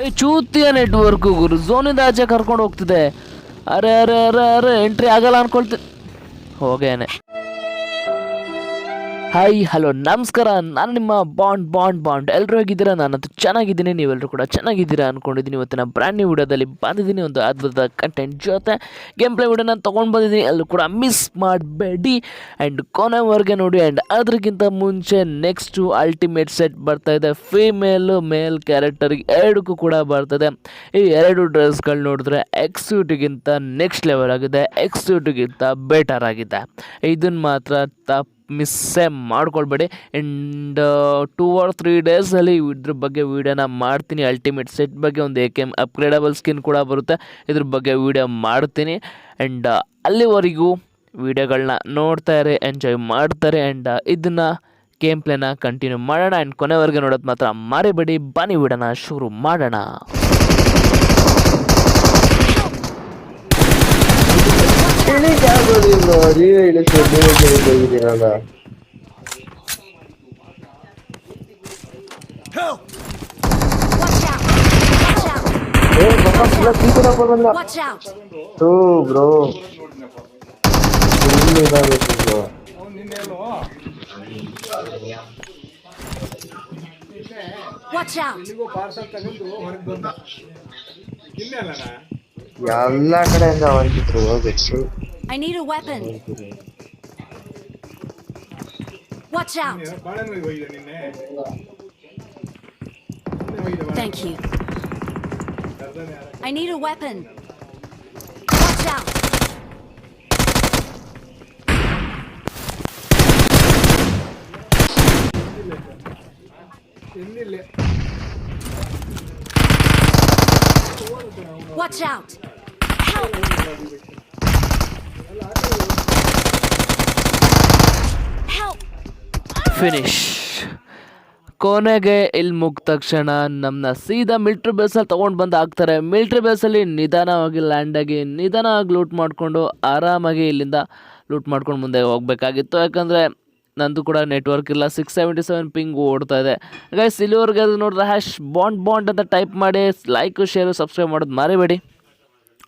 ಏ, ಚೂತಿಯ ನೆಟ್ವರ್ಕ್ ಗುರು. ಝೋನಿಂದ ಆಚೆ ಕರ್ಕೊಂಡು ಹೋಗ್ತಿದೆ ಅರೆ ಅರೆ ಅರೆ ಅರೆ ಎಂಟ್ರಿ ಆಗಲ್ಲ ಅನ್ಕೊಳ್ತಿ ಹೋಗೇನೆ. ಹಾಯ್ ಹಲೋ ನಮಸ್ಕಾರ. ನಾನು ನಿಮ್ಮ ಬಾಂಡ್ ಬಾಂಡ್ ಬಾಂಡ್ ಎಲ್ಲರೂ ಹೇಗಿದ್ದೀರಾ? ನಾನಂತೂ ಚೆನ್ನಾಗಿದ್ದೀನಿ. ನೀವೆಲ್ಲರೂ ಕೂಡ ಚೆನ್ನಾಗಿದ್ದೀರಾ ಅಂದ್ಕೊಂಡಿದ್ದೀನಿ ಇವತ್ತಿನ ಬ್ರ್ಯಾಂಡ್ ನ್ಯೂ ವಿಡಿಯೋದಲ್ಲಿ ಬಂದಿದ್ದೀನಿ. ಒಂದು ಅದ್ಭುತ ಕಂಟೆಂಟ್ ಜೊತೆ. ಗೇಮ್ ಪ್ಲೇ ವಿಡಿಯೋನ ತೊಗೊಂಡು ಬಂದಿದ್ದೀನಿ. ಎಲ್ಲರೂ ಕೂಡ ಮಿಸ್ ಮಾಡಬೇಡಿ. ಆ್ಯಂಡ್ ಕೊನೆವರೆಗೆ ನೋಡಿ. ಆ್ಯಂಡ್ ಅದಕ್ಕಿಂತ ಮುಂಚೆ ನೆಕ್ಸ್ಟು ಅಲ್ಟಿಮೇಟ್ ಸೆಟ್ ಬರ್ತಾ ಇದೆ. ಫೀಮೇಲು ಮೇಲ್ ಕ್ಯಾರೆಕ್ಟರ್ ಎರಡಕ್ಕೂ ಕೂಡ ಬರ್ತದೆ ಈ ಎರಡು ಡ್ರೆಸ್ಗಳು ನೋಡಿದ್ರೆ ಎಕ್ಸ್ಯೂಟಿಗಿಂತ ನೆಕ್ಸ್ಟ್ ಲೆವೆಲ್ ಆಗಿದೆ. ಎಕ್ಸ್ಯೂಟಿಗಿಂತ ಬೆಟರ್ ಆಗಿದೆ. ಇದನ್ನು ಮಾತ್ರ ತಪ್ಪು ಮಿಸ್ಸೇ ಮಾಡ್ಕೊಳ್ಬೇಡಿ. ಆ್ಯಂಡ್ ಟೂ ಆರ್ ತ್ರೀ ಡೇಸಲ್ಲಿ ಇದ್ರ ಬಗ್ಗೆ ವೀಡಿಯೋನ ಮಾಡ್ತೀನಿ. ಅಲ್ಟಿಮೇಟ್ ಸೆಟ್ ಬಗ್ಗೆ ಒಂದು A K M upgradable skin ಕೂಡ ಬರುತ್ತೆ. ಇದ್ರ ಬಗ್ಗೆ ವೀಡಿಯೋ ಮಾಡ್ತೀನಿ. ಆ್ಯಂಡ್ ಅಲ್ಲಿವರೆಗೂ ವೀಡಿಯೋಗಳನ್ನ ನೋಡ್ತಾರೆ ಎಂಜಾಯ್ ಮಾಡ್ತಾರೆ ಆ್ಯಂಡ್ ಇದನ್ನು ಗೇಮ್ ಪ್ಲೇನ ಕಂಟಿನ್ಯೂ ಮಾಡೋಣ. ಆ್ಯಂಡ್ ಕೊನೆವರೆಗೆ ನೋಡೋದು ಮಾತ್ರ ಮಾರಿಬೇಡಿ. ಬನ್ನಿ ವಿಡೋಣ ಶುರು ಮಾಡೋಣ ಇಳಿಗೆ ಆಗೋದು ಬ್ರೋ ನೀವೇ ಇಳಿಸಿ ನೀವೇ ಕೇಳಿದ್ದೀರಲ್ಲ ಬ್ರೋ. ಬ್ರೋ! ಎಲ್ಲ ಕಡೆಯಿಂದ ಹೋಗ್ಬೇಕು I need a weapon. Watch out! Thank you. I need a weapon. Watch out! Watch out! Help! Finish ಕೊನೆಗೆ ಇಲ್ಲಿ ಮುಗಿದ ತಕ್ಷಣ ನಮ್ಮನ್ನ ಸೀದಾ ಮಿಲ್ಟ್ರಿ ಬೇಸಲ್ಲಿ ತೊಗೊಂಡು ಬಂದು ಹಾಕ್ತಾರೆ. ಮಿಲ್ಟ್ರಿ ಬೇಸಲ್ಲಿ ನಿಧಾನವಾಗಿ ಲ್ಯಾಂಡಾಗಿ ನಿಧಾನವಾಗಿ ಲೂಟ್ ಮಾಡಿಕೊಂಡು ಆರಾಮಾಗಿ ಇಲ್ಲಿಂದ ಲೂಟ್ ಮಾಡ್ಕೊಂಡು ಮುಂದೆ ಹೋಗಬೇಕಾಗಿತ್ತು. ಯಾಕಂದರೆ ನಂದು ಕೂಡ ನೆಟ್ವರ್ಕ್ ಇಲ್ಲ. ಸಿಕ್ಸ್ ಸೆವೆಂಟಿ ಸೆವೆನ್ ಪಿಂಗ್ ಓಡ್ತಾ ಇದೆ. ಹಾಗಾಗಿ ಸಿಲ್ವರ್ಗೆ ಅದು ನೋಡಿದ್ರೆ ಹ್ಯಾಶ್ ಬಾಂಡ್ ಬಾಂಡ್ ಅಂತ ಟೈಪ್ ಮಾಡಿ ಲೈಕು ಶೇರು ಸಬ್ಸ್ಕ್ರೈಬ್ ಮಾಡೋದು ಮರಿಬೇಡಿ.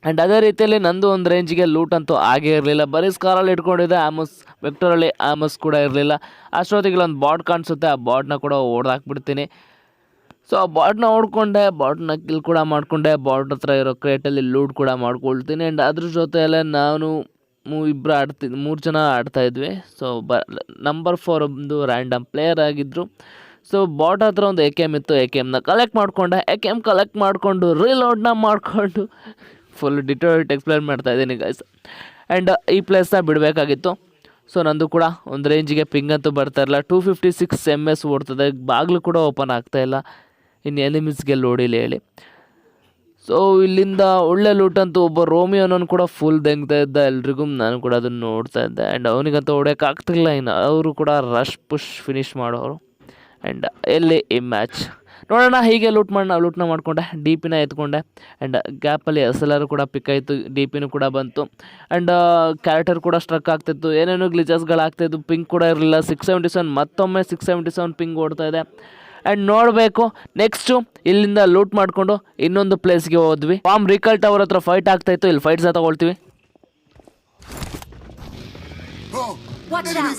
ಆ್ಯಂಡ್ ಅದೇ ರೀತಿಯಲ್ಲಿ ನಂದು ಒಂದು ರೇಂಜಿಗೆ ಲೂಟ್ ಅಂತೂ ಆಗೇ ಇರಲಿಲ್ಲ. ಬರೀ ಸ್ಕಾರಲ್ಲಿ ಇಟ್ಕೊಂಡಿದ್ದೆ ಆಮಸ್ ವೆಕ್ಟರಲ್ಲಿ ಆಮಸ್ ಕೂಡ ಇರಲಿಲ್ಲ. ಅಷ್ಟೊತ್ತಿಗೆ ಒಂದು ಬಾಟ್ ಕಾಣಿಸುತ್ತೆ, ಆ ಬಾಟ್ನ ಕೂಡ ಓಡ್ದಾಕ್ಬಿಡ್ತೀನಿ ಸೊ ಆ ಬಾಟ್ನ ಓಡ್ಕೊಂಡೆ ಬಾಟ್ನ ಕಿಲ್ ಕೂಡ ಮಾಡಿಕೊಂಡೆ ಬಾಟ್ ಹತ್ರ ಇರೋ ಕ್ರೇಟಲ್ಲಿ ಲೂಟ್ ಕೂಡ ಮಾಡ್ಕೊಳ್ತೀನಿ. ಆ್ಯಂಡ್ ಅದ್ರ ಜೊತೆಯಲ್ಲೇ ನಾನು ಮೂ ಇಬ್ಬರು ಆಡ್ತಿದ್ವಿ ಮೂರು ಜನ ಆಡ್ತಾ ಇದ್ವಿ. ಸೊ ಬ ನಂಬರ್ ಫೋರ್ ಒಂದು ರ್ಯಾಂಡಮ್ ಪ್ಲೇಯರ್ ಆಗಿದ್ದರು ಸೊ ಬಾಟ್ ಹತ್ರ ಒಂದು ಎ ಕೆ ಎಂ ಇತ್ತು ಎ ಕೆ ಎಮ್ನ ಕಲೆಕ್ಟ್ ಮಾಡಿಕೊಂಡೆ. ಎ ಕೆ ಎಂ ಕಲೆಕ್ಟ್ ಮಾಡಿಕೊಂಡು ರೀಲೋಡ್ನ ಮಾಡಿಕೊಂಡು. ಫುಲ್ ಡಿಟೇಲ್ಡ್ ಎಕ್ಸ್ಪ್ಲೇನ್ ಮಾಡ್ತಾ ಇದ್ದೀನಿ ಗೈಸ್ ಆ್ಯಂಡ್ ಈ ಪ್ಲೇಸ್ನ ಬಿಡಬೇಕಾಗಿತ್ತು. ಸೊ ನಂದು ಕೂಡ ಒಂದು ರೇಂಜಿಗೆ ಪಿಂಗ್ ಅಂತೂ ಬರ್ತಾ ಇರಲ್ಲ two fifty six M S ಓಡ್ತದೆ. ಬಾಗಿಲು ಕೂಡ ಓಪನ್ ಆಗ್ತಾ ಇಲ್ಲ. ಇನ್ನು ಎನಿಮಿಸ್ಗೆ ಲೋಡಿಲಿ ಹೇಳಿ. ಸೊ ಇಲ್ಲಿಂದ ಒಳ್ಳೆ ಲೂಟ್ ಅಂತೂ ಒಬ್ಬ ರೋಮಿಯೋನನ್ನು ಕೂಡ ಫುಲ್ ದೆಂಗ್ತಾ ಇದ್ದ. ಎಲ್ರಿಗೂ ನಾನು ಕೂಡ ಅದನ್ನು ನೋಡ್ತಾ ಇದ್ದೆ. ಆ್ಯಂಡ್ ಅವನಿಗಂತೂ ಹೊಡೆಯೋಕ್ಕಾಗ್ತಿಲ್ಲ ಇನ್ನು. ಅವರು ಕೂಡ ರಶ್ ಪುಷ್ ಫಿನಿಶ್ ಮಾಡೋರು. ಆ್ಯಂಡ್ ಎಲ್ಲಿ ಈ ಮ್ಯಾಚ್ ನೋಡೋಣ ಹೀಗೆ ಲೂಟ್ ಮಾಡೋಣ ಲೂಟ್ನ ಮಾಡಿಕೊಂಡೆ ಡಿ ಪಿನ ಎತ್ಕೊಂಡೆ. ಆ್ಯಂಡ್ ಗ್ಯಾಪಲ್ಲಿ ಎಸ್ ಎಲ್ ಆರ್ ಕೂಡ ಪಿಕ್ ಆಯಿತು ಡಿ ಪಿನೂ ಕೂಡ ಬಂತು. ಆ್ಯಂಡ್ ಕ್ಯಾರೆಕ್ಟರ್ ಕೂಡ ಸ್ಟ್ರಕ್ ಆಗ್ತಿತ್ತು. ಏನೇನೋ ಗ್ಲಿಚಸ್ಗಳಾಗ್ತಾಯಿದ್ದು ಪಿಂಕ್ ಕೂಡ ಇರಲಿಲ್ಲ. ಸಿಕ್ಸ್ ಸೆವೆಂಟಿ ಸೆವೆನ್ ಮತ್ತೊಮ್ಮೆ ಸಿಕ್ಸ್ ಸೆವೆಂಟಿ ಸೆವೆನ್ ಪಿಂಗ್ ಓಡ್ತಾ ಇದೆ. ಆ್ಯಂಡ್ ನೋಡಬೇಕು ನೆಕ್ಸ್ಟು ಇಲ್ಲಿಂದ ಲೂಟ್ ಮಾಡಿಕೊಂಡು ಇನ್ನೊಂದು ಪ್ಲೇಸ್ಗೆ ಹೋದ್ವಿ. ಪಾಮ್ ರಿಕಲ್ ಟವರ್ ಹತ್ರ ಫೈಟ್ ಆಗ್ತಾಯಿತ್ತು ಇಲ್ಲಿ ಫೈಟ್ಸ್ ತಗೊಳ್ತೀವಿ. Watch out!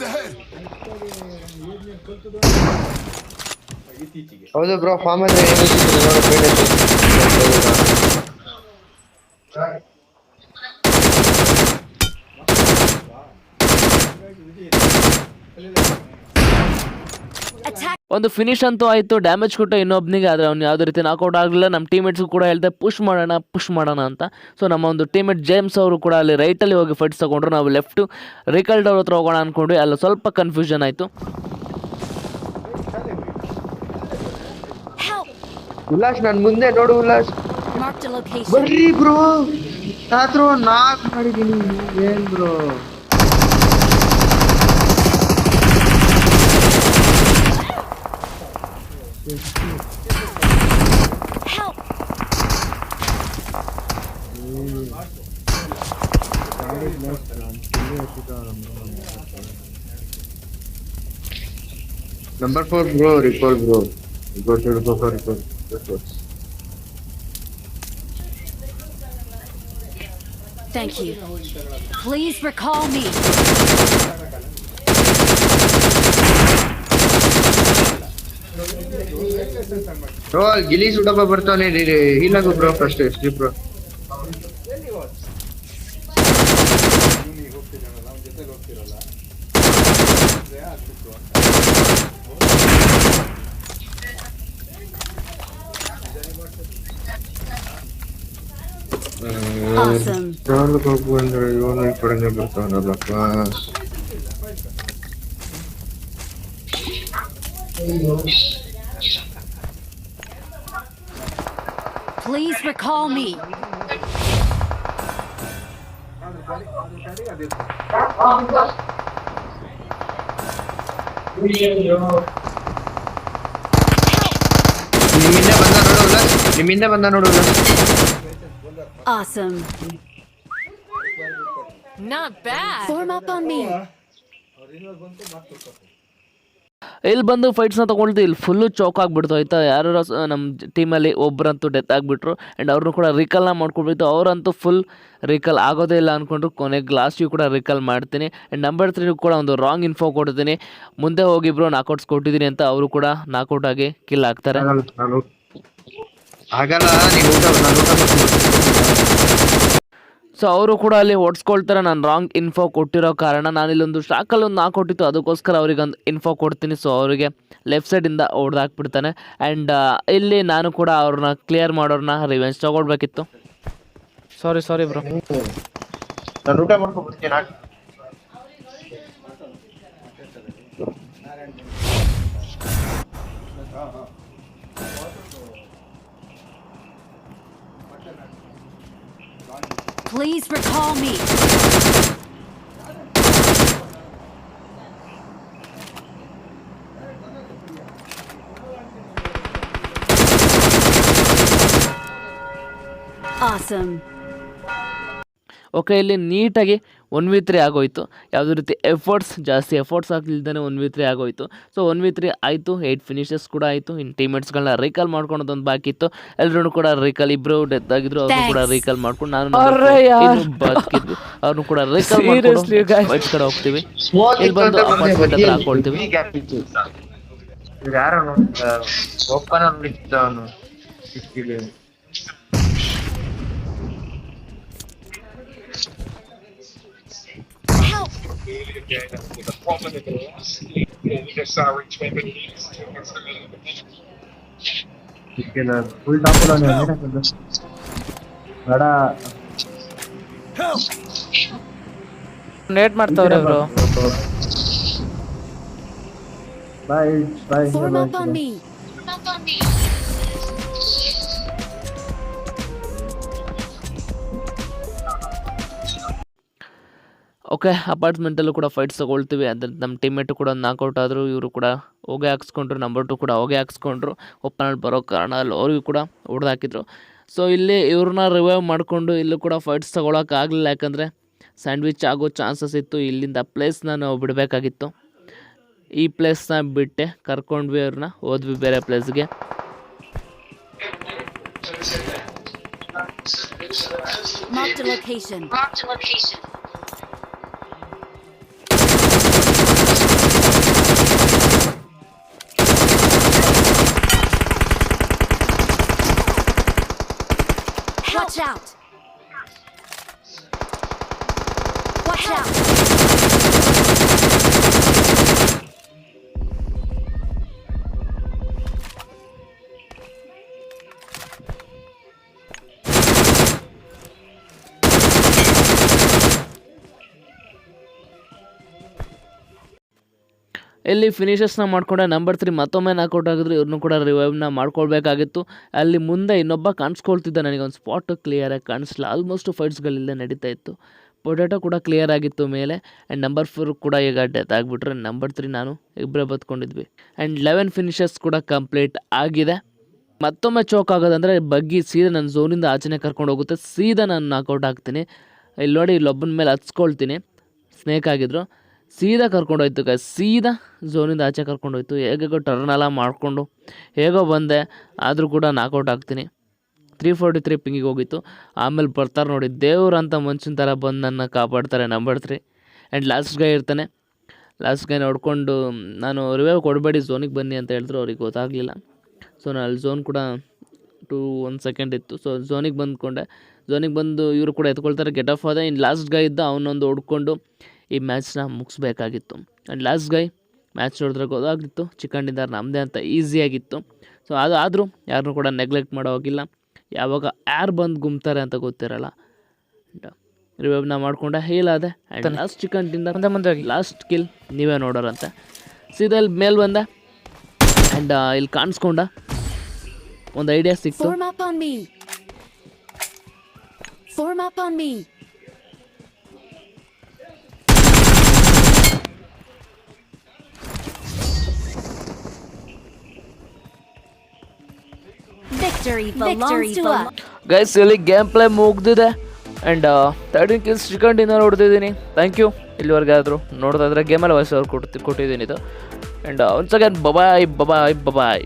ಹೌದು ಬ್ರೋ ಫಾರ್ಮ್ ಅಂದ್ರೆ! ಒಂದು ಫಿನಿಶ್ ಅಂತೂ ಆಯಿತು ಡ್ಯಾಮೇಜ್ ಕೊಟ್ಟ ಇನ್ನೊಬ್ನಿಗೆ ಆದರೆ ಅವ್ನು ಯಾವುದೇ ರೀತಿ ನಾಕೌಟ್ ಆಗಲಿಲ್ಲ. ನಮ್ಮ ಟೀಮೇಟ್ಸ್ ಕೂಡ ಹೇಳ್ದೆ ಪುಷ್ ಮಾಡೋಣ ಪುಷ್ ಮಾಡೋಣ ಅಂತ. ಸೊ ನಮ್ಮ ಒಂದು ಟೀಮೇಟ್ ಜೇಮ್ಸ್ ಅವರು ಕೂಡ ಅಲ್ಲಿ ರೈಟಲ್ಲಿ ಹೋಗಿ ಫೈಟ್ಸ್ ತಗೊಂಡ್ರು. ನಾವು ಲೆಫ್ಟು ರಿಕಲ್ಡ್ ಅವ್ರ ಹತ್ರ ಹೋಗೋಣ ಅಂದ್ಕೊಂಡ್ವಿ ಅಲ್ಲಿ ಸ್ವಲ್ಪ ಕನ್ಫ್ಯೂಷನ್ ಆಯಿತು. ಉಲ್ಲಾಸ್ ನನ್ ಮುಂದೆ ನೋಡು ಉಲ್ಲಾಸ್ Marked a location. ಬರ್ರಿ ಬ್ರೋ ಹತ್ರ ನಾಕ್ ಮಾಡಿದೀನಿ ಏನ್ bro Help! Number four, bro. Recall, bro. Go to Thank you. Please recall me. Bro, gilly suit up a person a bro first. Bro. Awesome. ಟ್ರಾವೆಲ್ಗೆ ಹೋಗು ಅಂದ್ರೆ ಇವನು ಈ ಕಡೆನೇ ಬರ್ತಾನಲ್ಲಪ್ಪ Please recall me. ನಿಮ್ಮಿಂದ ಬಂದ ನೋಡೋಲ್ಲ ನಿಮ್ಮಿಂದ ಬಂದ ನೋಡೋಲ್ಲ Awesome. Not bad. Form up on me. ಇಲ್ಲಿ ಬಂದು ಫೈಟ್ಸ್ನ ತೊಗೊಳ್ತೀವಿ ಇಲ್ಲಿ ಫುಲ್ಲು ಚೌಕ್ ಆಗಿಬಿಡ್ತು. ಆಯ್ತಾ? ಯಾರು ನಮ್ಮ ಟೀಮಲ್ಲಿ ಒಬ್ಬರಂತೂ ಡೆತ್ ಆಗಿಬಿಟ್ರು. ಆ್ಯಂಡ್ ಅವ್ರನ್ನೂ ಕೂಡ ರಿಕಲ್ನ ಮಾಡ್ಕೊಂಡ್ಬಿಟ್ಟು ಅವರಂತೂ ಫುಲ್ ರಿಕಲ್ ಆಗೋದೇ ಇಲ್ಲ ಅಂದ್ಕೊಂಡ್ರು ಕೊನೆಗೆ ಲಾಸ್ಟಿಗೆ ಕೂಡ ರಿಕಲ್ ಮಾಡ್ತೀನಿ. ಆ್ಯಂಡ್ ನಂಬರ್ ತ್ರೀ ಕೂಡ ಒಂದು ರಾಂಗ್ ಇನ್ಫೋ ಕೊಡ್ತೀನಿ. ಮುಂದೆ ಹೋಗಿಬ್ರು ನಾಕೌಟ್ಸ್ ಕೊಟ್ಟಿದ್ದೀನಿ ಅಂತ ಅವರು ಕೂಡ ನಾಕೌಟ್ ಆಗಿ ಕಿಲ್ ಆಗ್ತಾರೆ. ಆಗಲ್ಲ ನೀವು ಊಟ ನಾನು ಊಟ ಮಾಡ್ತೀನಿ. ಸೊ ಅವರು ಕೂಡ ಅಲ್ಲಿ ಓಡಿಸ್ಕೊಳ್ತಾರೆ ನಾನು ರಾಂಗ್ ಇನ್ಫೋ ಕೊಟ್ಟಿರೋ ಕಾರಣ. ನಾನು ಇಲ್ಲೊಂದು ಶಾಕಲ್ಲಿ ಒಂದು ಕೊಟ್ಟಿತ್ತು ಅದಕ್ಕೋಸ್ಕರ ಅವ್ರಿಗೆ ಒಂದು ಇನ್ಫೋ ಕೊಡ್ತೀನಿ. ಸೊ ಅವರಿಗೆ ಲೆಫ್ಟ್ ಸೈಡಿಂದ ಹೊಡೆದಾಕ್ಬಿಡ್ತಾನೆ ಆ್ಯಂಡ್ ಇಲ್ಲಿ ನಾನು ಕೂಡ ಅವ್ರನ್ನ ಕ್ಲಿಯರ್ ಮಾಡೋರನ್ನ ರಿವೆಂಜ್ ತೊಗೊಳ್ಬೇಕಿತ್ತು. ಸಾರಿ ಸಾರಿ ಬ್ರೋ ನಾನು ಊಟ ಮಾಡ್ಕೊಂಡು Please recall me. Awesome. Okay ಇಲ್ಲಿ ನೀಟಾಗಿ ಒನ್ ವಿ ತ್ರೀ ಆಗೋಯ್ತು. ಯಾವುದೇ ರೀತಿ ಎಫರ್ಟ್ಸ್ ಜಾಸ್ತಿ ಎಫರ್ಟ್ಸ್ ಆಗ್ತಿಲ್ದೇ ಒನ್ ವಿ ತ್ರೀ ಆಗೋಯಿತು. ಸೊ ಒನ್ ವಿ ತ್ರೀ ಆಯಿತು ಏಯ್ಟ್ ಫಿನಿಷಸ್ ಕೂಡ ಆಯಿತು. ಇನ್ನು ಟೀಮೇಟ್ಸ್ಗಳನ್ನ ರೀಕಾಲ್ ಮಾಡ್ಕೊಳೋದೊಂದು ಬಾಕಿ ಇತ್ತು. ಎಲ್ಲರೂ ಕೂಡ ರೀಕಾಲ್ ಇಬ್ಬರು ಡೆತ್ ಆಗಿದ್ರು ಅವರು ಕೂಡ. ರೀಕಾಲ್ ಮಾಡ್ಕೊಂಡು ನಾನು ಬಾಕಿದ್ವಿ ಯಾರ್. ಇನ್ನು ಬದುಕಿದ್ವಿ. ಅವ್ರನ್ನೂ ಕೂಡ ರೀಕಾಲ್ ಮಾಡ್ಕೊಂಡು ಕಡೆ ಹೋಗ್ತೀವಿ. ಇಲ್ಲಿ ಬಂದು ಅಪಾರ್ಟ್ಮೆಂಟ್ ಹತ್ರ ಹಾಕೊಳ್ತೀವಿ. ಯಾರು open ನೋಡಿದ್ದ ಅವನು Help! ಫುಲ್ ಟಾಪ್ ಬೇಡ ನೇಟ್ ಮಾಡ್ತಾವ್ರೆ ಅವರು ಬಾಯ್ ಬಾಯ್ Form up on me. Okay ಅಪಾರ್ಟ್ಮೆಂಟಲ್ಲೂ ಕೂಡ ಫೈಟ್ಸ್ ತೊಗೊಳ್ತೀವಿ. ಅದ್ರ ನಮ್ಮ ಟೀಮೇಟು ಕೂಡ ನಾಕೌಟ್ ಆದರೂ ಇವರು ಕೂಡ ಹೋಗೇ ಹಾಕ್ಸ್ಕೊಂಡ್ರು ನಂಬರ್ ಟು ಕೂಡ ಹೋಗೇ ಹಾಕ್ಸ್ಕೊಂಡ್ರು. ಒಪ್ಪನಲ್ಲಿ ಬರೋ ಕಾರಣ ಅಲ್ಲಿ ಅವ್ರಿಗೂ ಕೂಡ ಹೊಡೆದಾಕಿದ್ರು ಸೊ ಇಲ್ಲಿ ಇವ್ರನ್ನ ರಿವೈವ್ ಮಾಡಿಕೊಂಡು ಇಲ್ಲೂ ಕೂಡ ಫೈಟ್ಸ್ ತೊಗೊಳಕ್ಕಾಗಲಿಲ್ಲ ಯಾಕಂದರೆ ಸ್ಯಾಂಡ್ವಿಚ್ ಆಗೋ ಚಾನ್ಸಸ್ ಇತ್ತು. ಇಲ್ಲಿಂದ ಪ್ಲೇಸ್ನ ನಾವು ಬಿಡಬೇಕಾಗಿತ್ತು. ಈ ಪ್ಲೇಸ್ನ ಬಿಟ್ಟೆ ಕರ್ಕೊಂಡ್ವಿ ಅವ್ರನ್ನ. ಹೋದ್ವಿ ಬೇರೆ ಪ್ಲೇಸ್ಗೆ Marked a location. Watch out! ಇಲ್ಲಿ ಫಿನಿಷಸ್ನ ಮಾಡ್ಕೊಂಡೆ ನಂಬರ್ ತ್ರೀ ಮತ್ತೊಮ್ಮೆ ನಾಕೌಟ್ ಆಗಿದ್ರು ಇವ್ರನ್ನೂ ಕೂಡ ರಿವೈವ್ನ ಮಾಡ್ಕೊಳ್ಬೇಕಾಗಿತ್ತು. ಅಲ್ಲಿ ಮುಂದೆ ಇನ್ನೊಬ್ಬ ಕಾಣಿಸ್ಕೊಳ್ತಿದ್ದ ನನಗೆ ಒಂದು ಸ್ಪಾಟ್ ಕ್ಲಿಯರಾಗಿ ಕಾಣಿಸ್ಲಿಲ್ಲ ಆಲ್ಮೋಸ್ಟ್ ಫೈಟ್ಸ್ಗಳಿಲ್ಲೇ ನಡೀತಾ ಇತ್ತು. ಪೊಟ್ಯಾಟೋ ಕೂಡ ಕ್ಲಿಯರ್ ಆಗಿತ್ತು ಮೇಲೆ ಆ್ಯಂಡ್ ನಂಬರ್ ಫೋರ್ ಕೂಡ ಈಗ ಡೆತ್ ಆಗಿಬಿಟ್ರೆ ನಂಬರ್ ತ್ರೀ ನಾನು ಇಬ್ಬರೇ ಬತ್ಕೊಂಡಿದ್ವಿ ಆ್ಯಂಡ್ ಲೆವೆನ್ ಫಿನಿಷಸ್ ಕೂಡ ಕಂಪ್ಲೀಟ್ ಆಗಿದೆ. ಮತ್ತೊಮ್ಮೆ ಚೋಕ್ ಆಗೋದಂದರೆ ಬಗ್ಗಿ ಸೀದಾ ನನ್ನ ಝೋನಿಂದ ಆಚೆನೇ ಕರ್ಕೊಂಡು ಹೋಗುತ್ತೆ, ಸೀದಾ ನಾನು ನಾಕೌಟ್ ಆಗ್ತೀನಿ. ಇಲ್ಲಿ ನೋಡಿ ಇಲ್ಲೊಬ್ಬನ ಮೇಲೆ ಹಚ್ಕೊಳ್ತೀನಿ ಸ್ನೇಕ್ ಆಗಿದ್ರು. ಸೀದಾ ಕರ್ಕೊಂಡೋಯ್ತು ಗ ಸೀದಾ ಝೋನಿಂದ ಆಚೆ ಕರ್ಕೊಂಡೋಯ್ತು. ಹೇಗೋ ಟರ್ನ್ ಎಲ್ಲ ಮಾಡಿಕೊಂಡು ಹೇಗೋ ಬಂದೆ. ಆದರೂ ಕೂಡ ನಾಕೌಟ್ ಆಗ್ತೀನಿ. ತ್ರೀ ಫೋರ್ಟಿ ತ್ರೀ ಪಿಂಗಿಗೆ ಹೋಗಿತ್ತು. ಆಮೇಲೆ ಬರ್ತಾರೆ ನೋಡಿ ದೇವ್ರು ಅಂತ ಮನುಷ್ಯನ ಥರ ಬಂದು ನನ್ನ ಕಾಪಾಡ್ತಾರೆ number three and last guy ಇರ್ತಾನೆ. ಲಾಸ್ಟ್ ಗೈ ನೋಡಿಕೊಂಡು ನಾನು ರಿವೈವ್ ಕೊಡಬೇಡಿ ಝೋನಿಗೆ ಬನ್ನಿ ಅಂತ ಹೇಳಿದ್ರು. ಅವ್ರಿಗೆ ಗೊತ್ತಾಗಲಿಲ್ಲ. ಸೊ ನಾನು ಅಲ್ಲಿ ಝೋನ್ ಕೂಡ ಟೂ ಒಂದು ಸೆಕೆಂಡ್ ಇತ್ತು. ಸೊ ಝೋನಿಗೆ ಬಂದ್ಕೊಂಡೆ. ಝೋನಿಗೆ ಬಂದು ಇವರು ಕೂಡ ಎತ್ಕೊಳ್ತಾರೆ. ಗೆಟ್ ಆಫ್ ಆದ. ಇನ್ನು ಲಾಸ್ಟ್ ಗೈ ಇದ್ದ, ಅವನೊಂದು ಹೊಡ್ಕೊಂಡು ಈ ಮ್ಯಾಚ್ನ ಮುಗಿಸ್ಬೇಕಾಗಿತ್ತು. ಆ್ಯಂಡ್ ಲಾಸ್ಟ್ ಗೈ ಮ್ಯಾಚ್ ನೋಡಿದ್ರೆ ಗೊತ್ತಾಗಿತ್ತು ಚಿಕನ್ ಡಿನ್ನರ್ ನಮ್ಮದೇ ಅಂತ ಈಸಿಯಾಗಿತ್ತು ಸೊ ಅದು ಆದರೂ ಯಾರನ್ನೂ ಕೂಡ ನೆಗ್ಲೆಕ್ಟ್ ಮಾಡೋ ಹೋಗಿಲ್ಲ. ಯಾವಾಗ ಯಾರು ಬಂದು ಗುಮ್ತಾರೆ ಅಂತ ಗೊತ್ತಿರಲ್ಲ. ರಿವೈವ್ನ ಮಾಡ್ಕೊಂಡೆ ಹೇಳಾದೆ ಆ್ಯಂಡ್ ಲಾಸ್ಟ್ ಚಿಕನ್ ಡಿನ್ನರ್ ಮುಂದೆ ಮುಂದೆ ಹೋಗಿ. ಲಾಸ್ಟ್ ಕಿಲ್ ನೀವೇ ನೋಡೋರಂತೆ. ಸೀದಾ ಇಲ್ಲಿ ಮೇಲೆ ಬಂದೆ. ಆ್ಯಂಡ್ ಇಲ್ಲಿ ಕಾಣಿಸ್ಕೊಂಡ. ಒಂದು ಐಡಿಯಾ ಸಿಕ್ತು. Victory belongs to us. Guys ಇಲ್ಲಿ ಗೇಮ್ ಪ್ಲೇ ಮುಗ್ದಿದೆ. And thirteen kills chicken dinner ಹೊಡೆದಿದ್ದೀನಿ thank you ಇಲ್ಲಿವರೆಗೆ ಆದರೂ ನೋಡ್ತಾ ಇದ್ರೆ ಗೇಮಲ್ಲಿ ವಯಸ್ಸವ್ರು ಕೊಟ್ಟು ಕೊಟ್ಟಿದ್ದೀನಿ ಇದು. And once again bye bye bye bye bye bye